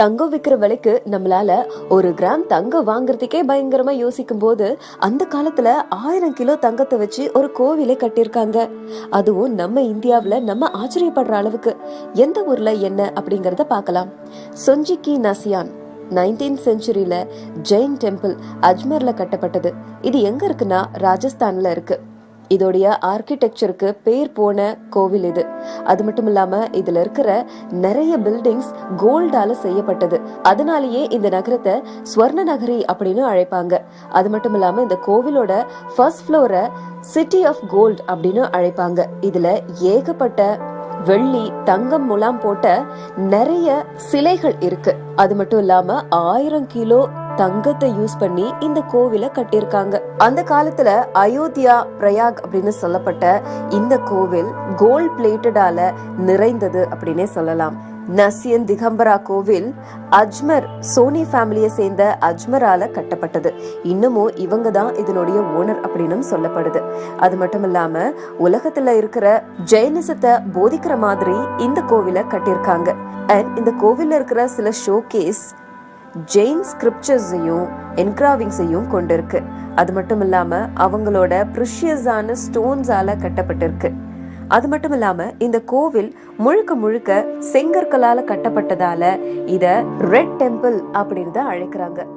தங்கம் விற்கிற விலைக்கு நம்மளால ஒரு கிராம் தங்கம் வாங்குறதுக்கே பயங்கரமா யோசிக்கும் போது அந்த காலத்துல ஆயிரம் கிலோ தங்கத்தை வச்சு ஒரு கோவிலை கட்டியிருக்காங்க. அதுவும் நம்ம இந்தியாவில் நம்ம ஆச்சரியப்படுற அளவுக்கு. எந்த ஊர்ல என்ன அப்படிங்கறத பார்க்கலாம். சொஞ்சிக்கி நசியான் நைன்டீன் செஞ்சுரியில ஜெயின் டெம்பிள் அஜ்மர்ல கட்டப்பட்டது. இது எங்க இருக்குன்னா ராஜஸ்தான்ல இருக்கு. இதோடைய ஆர்கிடெக்சருக்கு பேர் போன கோவில் இது. அது மட்டும் இல்லாம இதுல இருக்கிற நிறைய பில்டிங்ஸ் கோல்டால செய்யப்பட்டது. அதனாலேயே இந்த நகரத்தை ஸ்வர்ண நகரி அப்படின்னு அழைப்பாங்க. அது மட்டும் இல்லாம இந்த கோவிலோட ஃபர்ஸ்ட் ஃப்ளோரை சிட்டி ஆஃப் கோல்ட் அப்படின்னு அழைப்பாங்க. இதுல ஏகப்பட்ட வெள்ளி தங்கம் முலாம் போட்ட நிறைய சிலைகள் இருக்கு. அது மட்டும் இல்லாம ஆயிரம் கிலோ தங்கத்தை யூஸ் பண்ணி இந்த கோவிலை கட்டியிருக்காங்க. அந்த காலத்துல அயோத்தியா பிரயாக் அப்படின்னு சொல்லப்பட்ட இந்த கோவில் கோல்ட் பிளேட்டடால நிறைந்தது அப்படின்னே சொல்லலாம். நசியன் திகம்பரா கோவில் அஜ்மர் சோனி ஃபேமிலியை சேர்ந்த அஜ்மரால கட்டப்பட்டது. இன்னமும் இவங்க தான் இதனுடைய ஓனர் அப்படின்னு சொல்லப்படுது. அது மட்டும் இல்லாம உலகத்துல இருக்கிற ஜெயினிசத்தை போதிக்கிற மாதிரி இந்த கோவிலை கட்டியிருக்காங்க. அண்ட் இந்த கோவில்ல இருக்கிற சில ஷோகேஸ் ஜெயின் ஸ்கிரிப்சர்ஸையும் என்கிராவிங்ஸையும் கொண்டிருக்கு. அது மட்டும் இல்லாமல் அவங்களோட ப்ரிஷியஸான ஸ்டோன்ஸால கட்டப்பட்டிருக்கு. அது மட்டும் இல்லாம இந்த கோவில் முழுக்க முழுக்க செங்கற்களால கட்டப்பட்டதால இத ரெட் டெம்பிள் அப்படின்னு தான் அழைக்கிறாங்க.